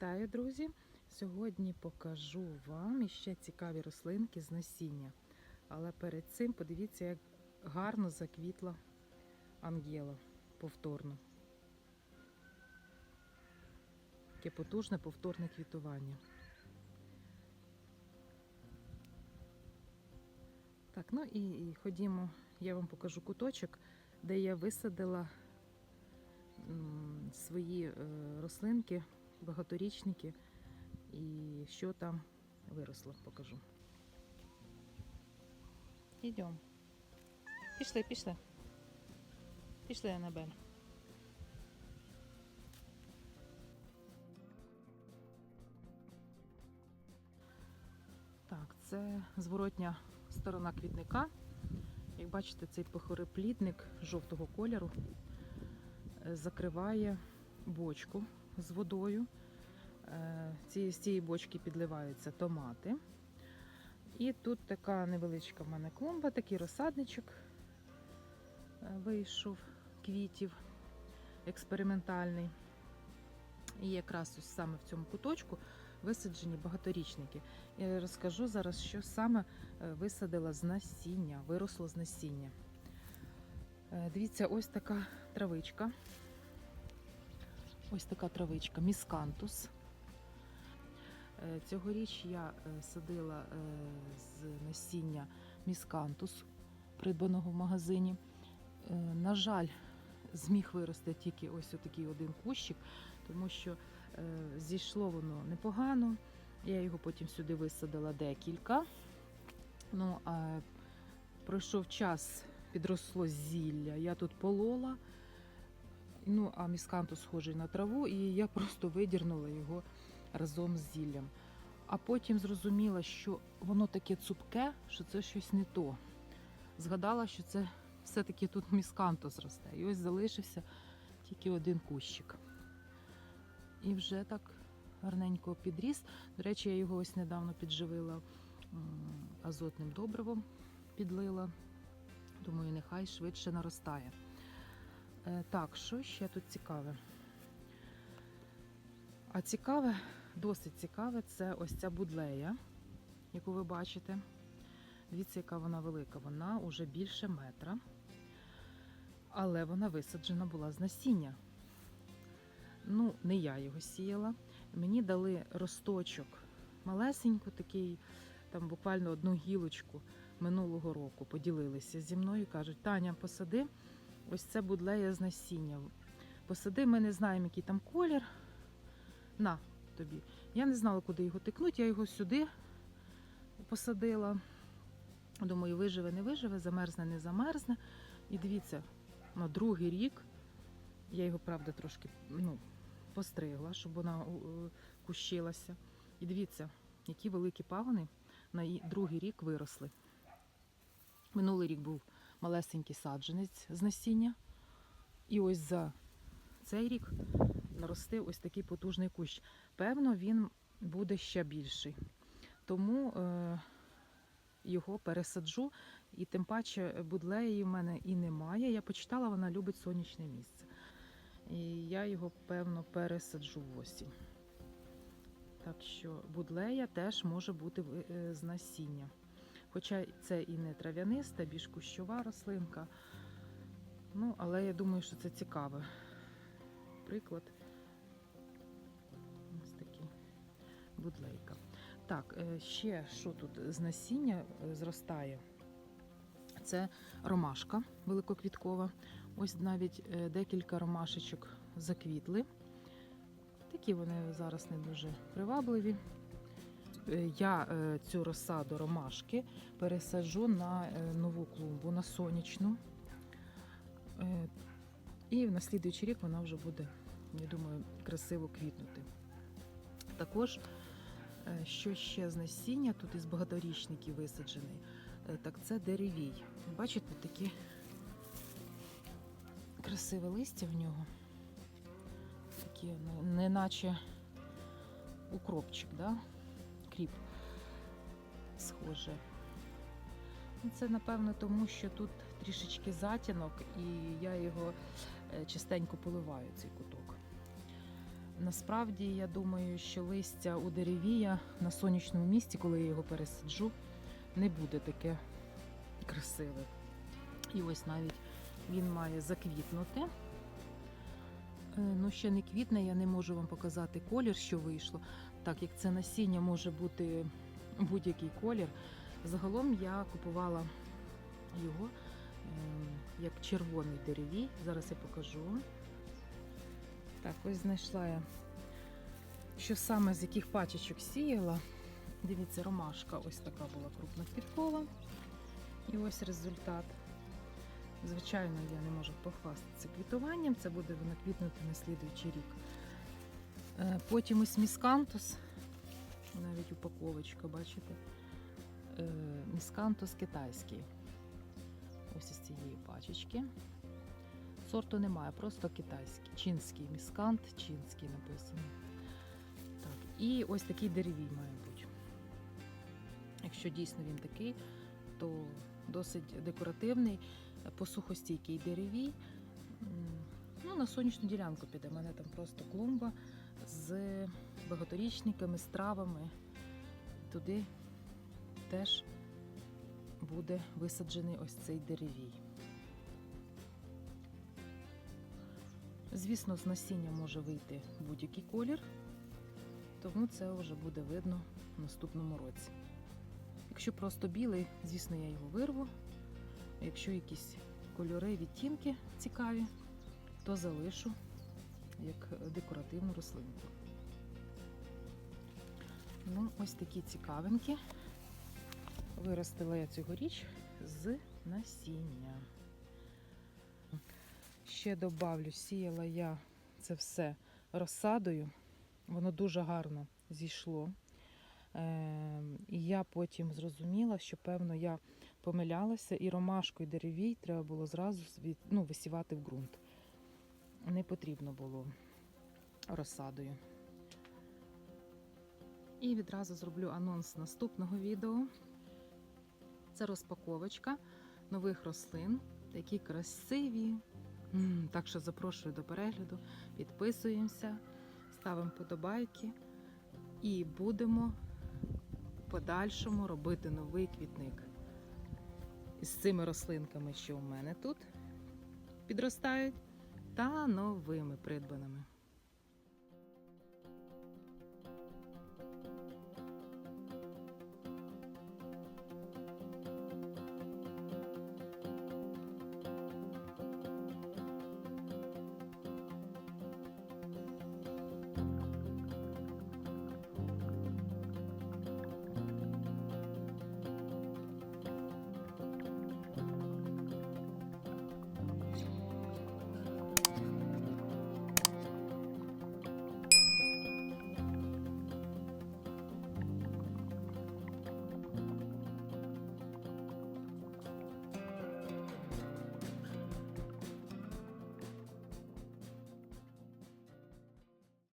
Вітаю, друзі! Сьогодні покажу вам іще цікаві рослинки з насіння. Але перед цим подивіться, як гарно заквітла ангела повторно. Таке потужне повторне квітування. Так, ну і, ходімо, я вам покажу куточок, де я висадила м, свої е, рослинки, багаторічники і що там виросло, покажу. Йдемо. Пішли, пішли. Пішли, Анабель. Так, це зворотня сторона квітника. Як бачите, цей похороплідник жовтого кольору е, закриває бочку з водою. Е, З цієї бочки підливаються томати. І тут така невеличка в мене клумба, такий розсадничок е, вийшов квітів експериментальний. І якраз ось саме в цьому куточку висаджені багаторічники. Я розкажу зараз, що саме е, висадила з насіння, виросло з насіння. Дивіться, ось така травичка. Ось така травичка, міскантус. Е, Цьогоріч я е, садила е, з насіння міскантус, придбаного в магазині. На жаль, зміг вирости тільки ось отакий один кущик, тому що зійшло воно непогано. Я його потім сюди висадила декілька. Ну, а пройшов час, підросло зілля. Я тут полола. Ну, а місканту схожий на траву, і я просто видірнула його разом з зіллям. А потім зрозуміла, що воно таке цупке, що це щось не то. Згадала, що це все-таки тут міскантус росте. І ось залишився тільки один кущик. І вже так гарненько підріс. До речі, я його ось недавно підживила азотним добривом, підлила. Думаю, нехай швидше наростає. Е, Так, що ще тут цікаве? А цікаве, досить цікаве, це ось ця будлея, яку ви бачите. Дивіться, яка вона велика. Вона уже більше метра. Але вона висаджена була з насіння. Ну, не я його сіяла. Мені дали росточок малесенько, такий, там буквально одну гілочку минулого року поділилися зі мною. Кажуть, Таня, посади ось це будлея з насіння. Посади, ми не знаємо, який там колір. На тобі. Я не знала, куди його тикнути, я його сюди посадила. Думаю, виживе, не виживе, замерзне, не замерзне. І дивіться, на другий рік я його, правда, трошки ну, постригла, щоб вона е, кущилася. І дивіться, які великі пагони на другий рік виросли. Минулий рік був малесенький саджанець з насіння. І ось за цей рік наростив ось такий потужний кущ. Певно, він буде ще більший. Тому е, його пересаджу, і тим паче будлеї в мене і немає. Я почитала, вона любить сонячне місце. І я його, певно, пересаджу в осінь. Так що будлея теж може бути е, з насіння. Хоча це і не трав'яниста, більш кущова рослинка. Ну, але я думаю, що це цікавий приклад. Ось такий будлейка. Так, е, ще що тут з насіння е, зростає? Це ромашка великоквіткова. Ось навіть е, декілька ромашечок заквітли. Такі вони зараз не дуже привабливі. Е, Я е, цю розсаду ромашки пересаджу на е, нову клумбу, на сонячну. І в наслідуючий рік вона вже буде, я думаю, красиво квітнути. Також, що ще з насіння, тут із багаторічників висаджений, так це деревій. Бачите, такі красиве листя в нього. Такі, ну, неначе укропчик, да? Кріп схоже. Ну, Це, напевно, тому що тут трішечки затінок, і я його е, частенько поливаю, цей куток. Насправді я думаю, що листя у деревія на сонячному місці, коли я його пересаджу, не буде таке красиве. І ось навіть він має заквітнути. Е, Ну, ще не квітне, я не можу вам показати колір, що вийшло. Так як це насіння може бути будь-який колір. Загалом я купувала його е, як червоний деревій. Зараз я покажу. Так, ось знайшла я, що саме з яких пачечок сіяла. Дивіться, ромашка ось така була крупноквіткова. І ось результат. Звичайно, я не можу похвастатися квітуванням, це буде воно квітнути на слідуючий рік. Е, Потім ось міскантус, навіть упаковочка, бачите? Е, Міскантус китайський. Ось із цієї пачечки. Сорту немає, просто китайський. Чінський міскант, чінський написано. Так, і ось такий деревій має бути. Якщо дійсно він такий, то досить декоративний, посухостійкий деревій. Ну, на сонячну ділянку піде. У мене там просто клумба з багаторічниками, з травами. Туди теж буде висаджений ось цей деревій. Звісно, з насіння може вийти будь-який колір, тому це вже буде видно в наступному році. Якщо просто білий, звісно, я його вирву. Якщо якісь кольори, відтінки цікаві, то залишу як декоративну рослинку. Ну, ось такі цікавинки. Виростила я цьогоріч з насіння. Ще добавлю, сіяла я це все розсадою. Воно дуже гарно зійшло. Е, і я потім зрозуміла, що певно я помилялася, і ромашку, і деревій треба було зразу ну, висівати в ґрунт. Не потрібно було розсадою. І відразу зроблю анонс наступного відео. Це розпаковочка нових рослин, такі красиві. Так що запрошую до перегляду, підписуємося, ставимо подобайки і будемо в подальшому робити новий квітник. Із цими рослинками, що у мене тут підростають, та новими придбаними.